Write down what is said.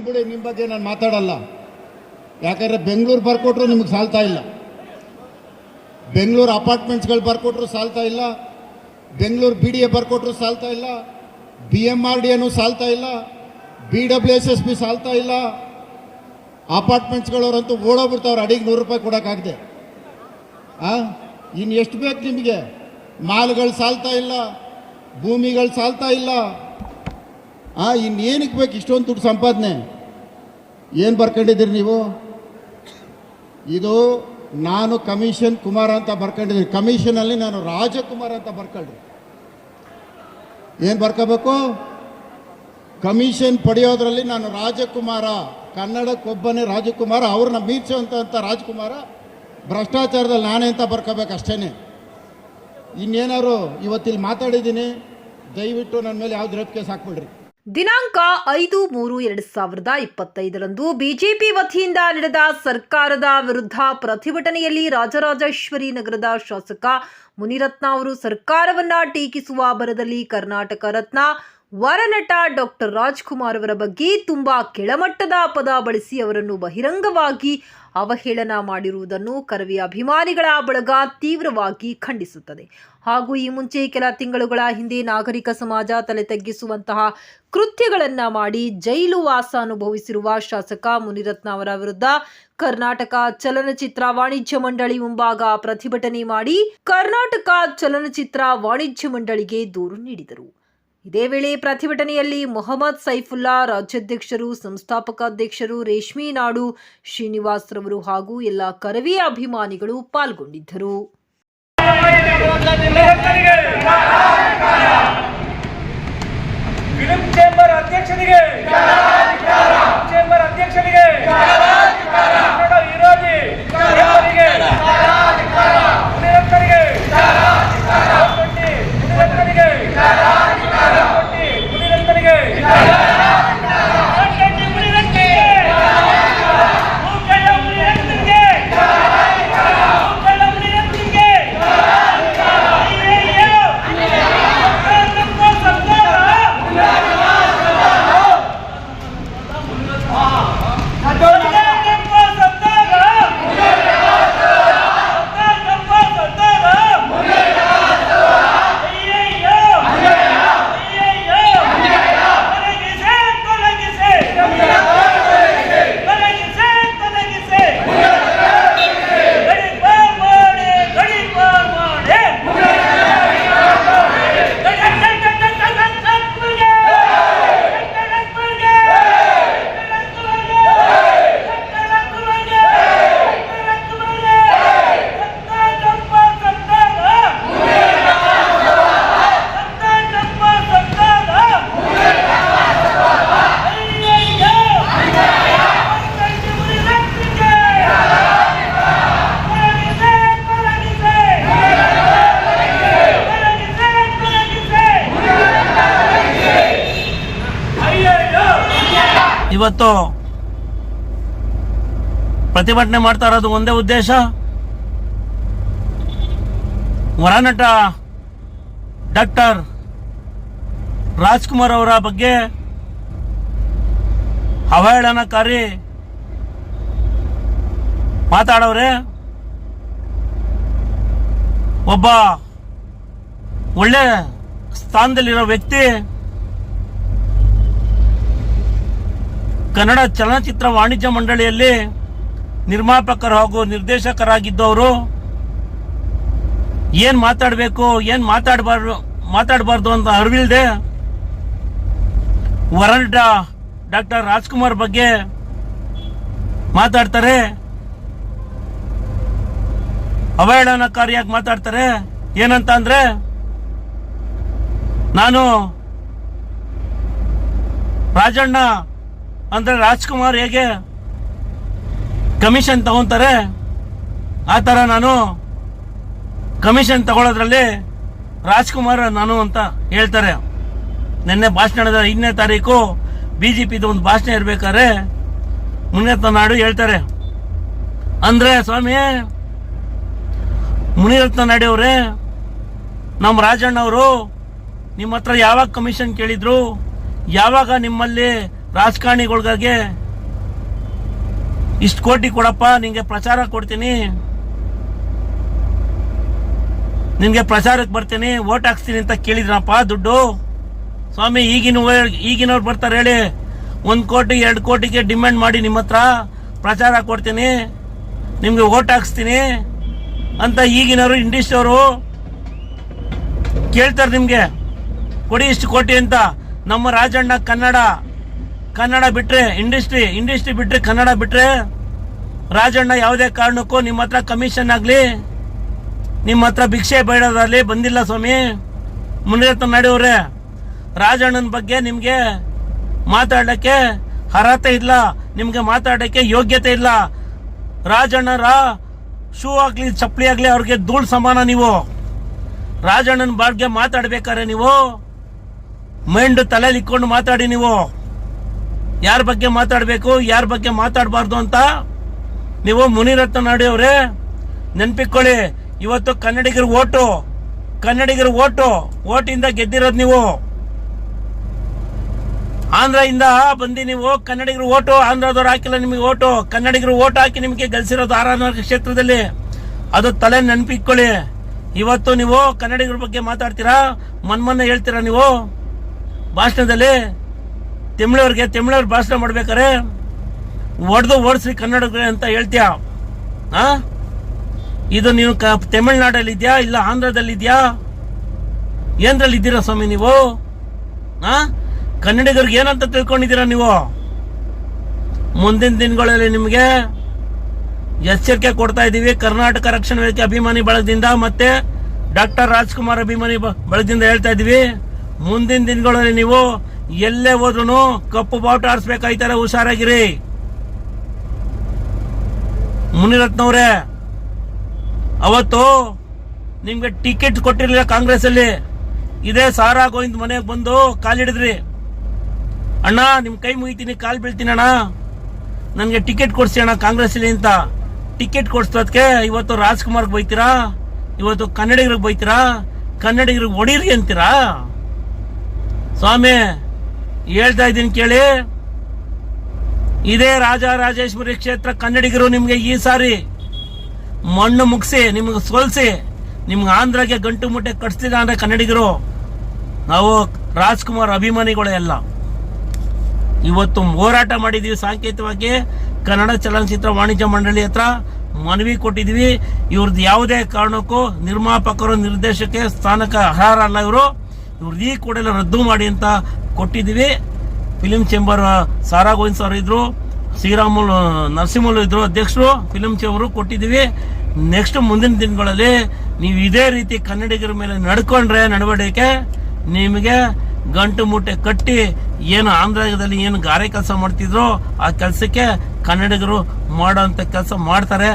ಬಿಡಿ ನಿಮ್ಮ ಬಗ್ಗೆ ನಾನು ಮಾತಾಡಲ್ಲ. ಯಾಕಂದ್ರೆ ಬೆಂಗಳೂರು ಬರ್ಕೊಟ್ರು ನಿಮಗೆ ಸಾಲ್ತಾ ಇಲ್ಲ. ಬೆಂಗಳೂರು ಅಪಾರ್ಟ್ಮೆಂಟ್ಸ್ಗಳು ಬರ್ಕೊಟ್ರು ಸಾಲ್ತಾ ಇಲ್ಲ. ಬೆಂಗಳೂರು ಬಿ ಡಿ ಎ ಬರ್ಕೊಟ್ರು ಸಾಲ್ತಾ ಇಲ್ಲ. ಬಿ ಎಂ ಆರ್ ಡಿ ಎನು ಸಾಲ್ತಾ ಇಲ್ಲ. B W S S B ಸಾಲ್ತಾ ಇಲ್ಲ. ಅಪಾರ್ಟ್ಮೆಂಟ್ಸ್ಗಳವರಂತೂ ಓಡೋಗ್ಬಿಡ್ತಾವ್ರೆ ಅಡಿಗೆ ನೂರು ರೂಪಾಯಿ ಕೊಡೋಕ್ಕಾಗದೆ. ಆ? ಇನ್ನು ಎಷ್ಟು ಬೇಕು ನಿಮಗೆ? ಮಾಲ್ಗಳು ಸಾಲ್ತಾ ಇಲ್ಲ. ಭೂಮಿಗಳು ಸಾಲ್ತಾ ಇಲ್ಲ. ಆ ಇನ್ನೇನಕ್ಕೆ ಬೇಕು ಇಷ್ಟೊಂದು ದುಡ್ಡು ಸಂಪಾದನೆ? ಏನು ಬರ್ಕೊಂಡಿದ್ದೀರಿ ನೀವು? ಇದು ನಾನು ಕಮಿಷನ್ ಕುಮಾರ ಅಂತ ಬರ್ಕೊಂಡಿದ್ದೀನಿ. ಕಮಿಷನಲ್ಲಿ ನಾನು ರಾಜಕುಮಾರ್ ಅಂತ ಬರ್ಕೊಳ್ರಿ. ಏನು ಬರ್ಕೋಬೇಕು? ಕಮಿಷನ್ ಪಡೆಯೋದ್ರಲ್ಲಿ ನಾನು ರಾಜಕುಮಾರ ಕನ್ನಡಕ್ಕೊಬ್ಬನೇ ರಾಜಕುಮಾರ, ಅವ್ರನ್ನ ಮೀರ್ಸೋಂಥ ಅಂತ ರಾಜಕುಮಾರ, ಭ್ರಷ್ಟಾಚಾರದಲ್ಲಿ ನಾನೇ ಅಂತ ಬರ್ಕೋಬೇಕು ಅಷ್ಟೇ ಇನ್ನೇನಾದ್ರು ಇವತ್ತಿಲ್ಲಿ ಮಾತಾಡಿದ್ದೀನಿ, ದಯವಿಟ್ಟು ನನ್ನ ಮೇಲೆ ಯಾವ್ದು ರೇಪ್ ಕೇಸ್ ಹಾಕ್ಬಿಡ್ರಿ. ದಿನಾಂಕ ಐದು ಮೂರು ಎರಡು ಸಾವಿರದ ಇಪ್ಪತ್ತೈದರಂದು ಬಿಜೆಪಿ ವತಿಯಿಂದ ನಡೆದ ಸರ್ಕಾರದ ವಿರುದ್ಧ ಪ್ರತಿಭಟನೆಯಲ್ಲಿ ರಾಜರಾಜೇಶ್ವರಿ ನಗರದ ಶಾಸಕ ಮುನಿರತ್ನ ಅವರು ಸರ್ಕಾರವನ್ನ ಟೀಕಿಸುವ ಬರದಲ್ಲಿ ಕರ್ನಾಟಕ ರತ್ನ ವರನಟ ಡಾಕ್ಟರ್ ರಾಜ್ಕುಮಾರ್ ಅವರ ಬಗ್ಗೆ ತುಂಬ ಕೆಳಮಟ್ಟದ ಪದ ಬಳಸಿ ಅವರನ್ನು ಬಹಿರಂಗವಾಗಿ ಅವಹೇಳನ ಮಾಡಿರುವುದನ್ನು ಕರವಿ ಅಭಿಮಾನಿಗಳ ಬಳಗ ತೀವ್ರವಾಗಿ ಖಂಡಿಸುತ್ತದೆ. ಹಾಗೂ ಈ ಮುಂಚೆ ಕೆಲ ತಿಂಗಳುಗಳ ಹಿಂದೆ ನಾಗರಿಕ ಸಮಾಜ ತಲೆ ತಗ್ಗಿಸುವಂತಹ ಕೃತ್ಯಗಳನ್ನು ಮಾಡಿ ಜೈಲು ವಾಸ ಅನುಭವಿಸಿರುವ ಶಾಸಕ ಮುನಿರತ್ನ ಅವರ ವಿರುದ್ಧ ಕರ್ನಾಟಕ ಚಲನಚಿತ್ರ ವಾಣಿಜ್ಯ ಮಂಡಳಿ ಮುಂಭಾಗ ಪ್ರತಿಭಟನೆ ಮಾಡಿ ಕರ್ನಾಟಕ ಚಲನಚಿತ್ರ ವಾಣಿಜ್ಯ ಮಂಡಳಿಗೆ ದೂರು ನೀಡಿದರು. ಇದೇ ವೇಳೆ ಪ್ರತಿಭಟನೆಯಲ್ಲಿ ಮೊಹಮ್ಮದ್ ಸೈಫುಲ್ಲಾ ರಾಜ್ಯಾಧ್ಯಕ್ಷರು ಸಂಸ್ಥಾಪಕ ಅಧ್ಯಕ್ಷರು ರೇಷ್ಮಿ ನಾಡು ಶ್ರೀನಿವಾಸ್ ರವರು ಹಾಗೂ ಎಲ್ಲ ಕರವೇ ಅಭಿಮಾನಿಗಳು ಪಾಲ್ಗೊಂಡಿದ್ದರು. ಚೇಂಬರ್ ಅಧ್ಯಕ್ಷರಿಗೆ ಚೇಂಬರ್ ಅಧ್ಯಕ್ಷನಿಗೆ. ಇವತ್ತು ಪ್ರತಿಭಟನೆ ಮಾಡ್ತಾ ಇರೋದು ಒಂದೇ ಉದ್ದೇಶ? ವರನಟ ಡಾಕ್ಟರ್ ರಾಜ್ಕುಮಾರ್ ಅವರ ಬಗ್ಗೆ ಅವಹೇಳನಕಾರಿ ಮಾತಾಡೋರೆ. ಒಬ್ಬ ಒಳ್ಳೆ ಸ್ಥಾನದಲ್ಲಿರೋ ವ್ಯಕ್ತಿ ಕನ್ನಡ ಚಲನಚಿತ್ರ ವಾಣಿಜ್ಯ ಮಂಡಳಿಯಲ್ಲಿ ನಿರ್ಮಾಪಕರು ಹಾಗೂ ನಿರ್ದೇಶಕರಾಗಿದ್ದವರು ಏನ್ ಮಾತಾಡಬೇಕು, ಏನ್ ಮಾತಾಡಬಾರ್ದು ಮಾತಾಡಬಾರ್ದು ಅಂತ ಅರಿವಿಲ್ಲದೆ ವರನಟ ಡಾಕ್ಟರ್ ರಾಜ್ಕುಮಾರ್ ಬಗ್ಗೆ ಮಾತಾಡ್ತಾರೆ. ಅವಹೇಳನಕಾರಿಯಾಗಿ ಮಾತಾಡ್ತಾರೆ. ಏನಂತ ಅಂದ್ರೆ ನಾನು ರಾಜಣ್ಣ ಅಂದ್ರೆ ರಾಜ್ಕುಮಾರ್ ಹೇಗೆ ಕಮಿಷನ್ ತಗೊಂತಾರೆ, ಆ ಥರ ನಾನು ಕಮಿಷನ್ ತಗೊಳ್ಳೋದ್ರಲ್ಲಿ ರಾಜ್ಕುಮಾರ್ ನಾನು ಅಂತ ಹೇಳ್ತಾರೆ. ನಿನ್ನೆ ಭಾಷಣದ ಇನ್ನೇ ತಾರೀಕು ಬಿ ಜೆ ಪಿದು ಒಂದು ಭಾಷಣ ಇರ್ಬೇಕಾದ್ರೆ ಮುನಿರತ್ನ ನಾಡು ಹೇಳ್ತಾರೆ. ಅಂದ್ರೆ ಸ್ವಾಮಿ, ಮುನಿರತ್ನ ನಾಯ್ಡು ಅವರೇ, ನಮ್ಮ ರಾಜಣ್ಣ ಅವರು ನಿಮ್ಮ ಹತ್ರ ಯಾವಾಗ ಕಮಿಷನ್ ಕೇಳಿದ್ರು, ಯಾವಾಗ ನಿಮ್ಮಲ್ಲಿ ರಾಜಕಾರಣಿಗಳಿಗೆ ಇಷ್ಟು ಕೋಟಿ ಕೊಡಪ್ಪ, ನಿಂಗೆ ಪ್ರಚಾರ ಕೊಡ್ತೀನಿ. ನಿನ್ಗೆ ಪ್ರಚಾರಕ್ಕೆ ಬರ್ತೀನಿ ಓಟ್ ಹಾಕ್ಸ್ತೀನಿ ಅಂತ ಕೇಳಿದ್ರಪ್ಪ ದುಡ್ಡು. ಸ್ವಾಮಿ, ಈಗಿನ ಈಗಿನವ್ರು ಬರ್ತಾರೆ ಹೇಳಿ, ಒಂದು ಕೋಟಿ, ಎರಡು ಕೋಟಿಗೆ ಡಿಮ್ಯಾಂಡ್ ಮಾಡಿ ನಿಮ್ಮ ಹತ್ರ ಪ್ರಚಾರ ಕೊಡ್ತೀನಿ, ನಿಮಗೆ ಓಟ್ ಹಾಕ್ಸ್ತೀನಿ ಅಂತ ಈಗಿನವರು ಇಂಡಸ್ಟ್ರಿ ಅವರು ಕೇಳ್ತಾರೆ ನಿಮಗೆ. ಕೊಡಿ ಇಷ್ಟು ಕೋಟಿ ಅಂತ. ನಮ್ಮ ರಾಜಣ್ಣ ಕನ್ನಡ ಕನ್ನಡ ಬಿಟ್ರೆ ಇಂಡಸ್ಟ್ರಿ ಇಂಡಸ್ಟ್ರಿ ಬಿಟ್ರೆ ಕನ್ನಡ ಬಿಟ್ರೆ ರಾಜಣ್ಣ ಯಾವುದೇ ಕಾರಣಕ್ಕೂ ನಿಮ್ಮ ಹತ್ರ ಕಮಿಷನ್ ಆಗಲಿ, ನಿಮ್ಮ ಹತ್ರ ಭಿಕ್ಷೆ ಬೇಡೋದಾಗಲಿ ಬಂದಿಲ್ಲ ಸ್ವಾಮಿ. ಮುನಿರತ್ನ ನಡೆಯವ್ರೆ ರಾಜಣ್ಣನ ಬಗ್ಗೆ ನಿಮಗೆ ಮಾತಾಡಕ್ಕೆ ಅರ್ಹತೆ ಇಲ್ಲ, ನಿಮಗೆ ಮಾತಾಡಕ್ಕೆ ಯೋಗ್ಯತೆ ಇಲ್ಲ. ರಾಜಣ್ಣರ ಶೂ ಆಗಲಿ, ಚಪ್ಪಲಿ ಆಗಲಿ ಅವ್ರಿಗೆ ಧೂಳು ಸಮಾನ ನೀವು. ರಾಜಣ್ಣನ ಬಗ್ಗೆ ಮಾತಾಡ್ಬೇಕಾರೆ ನೀವು ಮೈಂಡ್ ತಲೆಯಲ್ಲಿ ಇಕ್ಕೊಂಡು ಮಾತಾಡಿ ನೀವು. ಯಾರ ಬಗ್ಗೆ ಮಾತಾಡಬೇಕು, ಯಾರ ಬಗ್ಗೆ ಮಾತಾಡಬಾರ್ದು ಅಂತ ನೀವು ಮುನಿರತ್ನ ನಾಡಿಯವ್ರೆ, ನೆನ್ಪಿಕೊಳ್ಳಿ, ಇವತ್ತು ಕನ್ನಡಿಗರ ಓಟು ಕನ್ನಡಿಗರ ಓಟು, ಓಟಿಂದ ಗೆದ್ದಿರೋದು ನೀವು. ಆಂಧ್ರದಿಂದ ಬಂದು ನೀವು ಕನ್ನಡಿಗರು ಓಟು, ಆಂಧ್ರದವ್ರು ಹಾಕಿಲ್ಲ ನಿಮಗೆ ಓಟು, ಕನ್ನಡಿಗರು ಓಟ್ ಹಾಕಿ ನಿಮಗೆ ಗೆಲ್ಸಿರೋದು ಆರಾಧನಾ ಕ್ಷೇತ್ರದಲ್ಲಿ. ಅದು ತಲೆ ನೆನಪಿಕ್ಕೊಳ್ಳಿ ಇವತ್ತು ನೀವು ಕನ್ನಡಿಗರ ಬಗ್ಗೆ ಮಾತಾಡ್ತೀರಾ? ಮನ್ಮನ್ನ ಹೇಳ್ತೀರಾ ನೀವು ಭಾಷಣದಲ್ಲಿ? ತಮಿಳವ್ರಿಗೆ ತಮಿಳವ್ರ ಭಾಷಣ ಮಾಡ್ಬೇಕಾರೆ ಒಡೆದು ಓಡಿಸ್ರಿ ಕನ್ನಡಕ್ಕೆ ಅಂತ ಹೇಳ್ತೀಯ? ಇದು ನೀವು ಕ ತಮಿಳ್ನಾಡಲ್ಲಿ ಇದೆಯಾ ಇಲ್ಲ ಆಂಧ್ರದಲ್ಲಿ ಇದೆಯಾ ಏನ್ರಲ್ಲಿ ಇದ್ದೀರಾ ಸ್ವಾಮಿ ನೀವು? ಆ? ಕನ್ನಡಿಗರಿಗೆ ಏನಂತ ತಿಳ್ಕೊಂಡಿದ್ದೀರಾ ನೀವು? ಮುಂದಿನ ದಿನಗಳಲ್ಲಿ ನಿಮಗೆ ಎಚ್ಚರಿಕೆ ಕೊಡ್ತಾ ಇದ್ದೀವಿ. ಕರ್ನಾಟಕ ರಕ್ಷಣಾ ವೇದಿಕೆ ಅಭಿಮಾನಿ ಬಳಗದಿಂದ ಮತ್ತೆ ಡಾಕ್ಟರ್ ರಾಜ್ಕುಮಾರ್ ಅಭಿಮಾನಿ ಬಳಗದಿಂದ ಹೇಳ್ತಾ ಇದ್ದೀವಿ. ಮುಂದಿನ ದಿನಗಳಲ್ಲಿ ನೀವು ಎಲ್ಲೇ ಹೋದ್ರು ಕಪ್ಪು ಬಾವುಟ ಆರಿಸ್ಬೇಕಾಯ್ತಾರೆ ಹುಷಾರಾಗಿರಿ. ಮುನಿರತ್ನವ್ರೆ, ಅವತ್ತು ನಿಮ್ಗೆ ಟಿಕೆಟ್ ಕೊಟ್ಟಿರ್ಲಿಲ್ಲ ಕಾಂಗ್ರೆಸ್ ಅಲ್ಲಿ ಇದೇ ಸಾರಾ ಗೋವಿಂದ ಮನೆಗೆ ಬಂದು ಕಾಲಿಡಿದ್ರಿ ಅಣ್ಣ, ನಿಮ್ ಕೈ ಮುಗಿತೀನಿ, ಕಾಲ್ ಬೀಳ್ತೀನಿ ಅಣ್ಣ. ನನಗೆ ಟಿಕೆಟ್ ಕೊಡ್ಸಿ ಅಣ್ಣ ಕಾಂಗ್ರೆಸ್ ಅಲ್ಲಿ ಅಂತ. ಟಿಕೆಟ್ ಕೊಡ್ಸೋದಕ್ಕೆ ಇವತ್ತು ರಾಜ್ಕುಮಾರ್ಗೆ ಬೈತೀರಾ? ಇವತ್ತು ಕನ್ನಡಿಗರಿಗೆ ಬೈತೀರಾ? ಕನ್ನಡಿಗರಿಗೆ ಒಡೀರಿ ಅಂತೀರಾ? ಸ್ವಾಮಿ ಹೇಳ್ತಾ ಇದ್ದೀನಿ ಕೇಳಿ. ಇದೇ ರಾಜರಾಜೇಶ್ವರಿ ಕ್ಷೇತ್ರ ಕನ್ನಡಿಗರು ನಿಮಗೆ ಈ ಸಾರಿ ಮಣ್ಣು ಮುಗಿಸಿ, ನಿಮ್ಗೆ ಸೋಲಿಸಿ, ನಿಮ್ಗೆ ಆಂಧ್ರಗೆ ಗಂಟು ಮುಟ್ಟೆ ಕಟ್ಸಿದ ಅಂದ್ರೆ ಕನ್ನಡಿಗರು, ನಾವು ರಾಜ್ಕುಮಾರ್ ಅಭಿಮಾನಿಗಳು ಎಲ್ಲ ಇವತ್ತು ಹೋರಾಟ ಮಾಡಿದೀವಿ ಸಾಂಕೇತಿಕವಾಗಿ. ಕನ್ನಡ ಚಲನಚಿತ್ರ ವಾಣಿಜ್ಯ ಮಂಡಳಿ ಹತ್ರ ಮನವಿ ಕೊಟ್ಟಿದ್ವಿ. ಇವ್ರದ್ದು ಯಾವುದೇ ಕಾರಣಕ್ಕೂ ನಿರ್ಮಾಪಕರು ನಿರ್ದೇಶಕ ಸ್ಥಾನಕ್ಕೆ ಅರ್ಹರಲ್ಲ ಇವರು. ಇವ್ರದ್ದು ಈ ಎಲ್ಲ ರದ್ದು ಮಾಡಿ ಅಂತ ಕೊಟ್ಟಿದ್ದೀವಿ. Film chamber Sara Govind sir ಇದ್ರು ಶ್ರೀರಾಮುಲು ನರಸಿಂಹಲು ಇದ್ರು, ಅಧ್ಯಕ್ಷರು, ಫಿಲಿಂ ಚೇಂಬರು ಕೊಟ್ಟಿದ್ದೀವಿ. ನೆಕ್ಸ್ಟ್ ಮುಂದಿನ ದಿನಗಳಲ್ಲಿ ನೀವು ಇದೇ ರೀತಿ ಕನ್ನಡಿಗರ ಮೇಲೆ ನಡ್ಕೊಂಡ್ರೆ ನಡವಡಿಕೆ ನಿಮಗೆ ಗಂಟು ಮೂಟೆ ಕಟ್ಟಿ ಏನು ಆಂಧ್ರದಲ್ಲಿ ಏನು ಗಾರೆ ಕೆಲಸ ಮಾಡ್ತಿದ್ರು ಆ ಕೆಲಸಕ್ಕೆ ಕನ್ನಡಿಗರು ಮಾಡೋಂಥ ಕೆಲಸ ಮಾಡ್ತಾರೆ.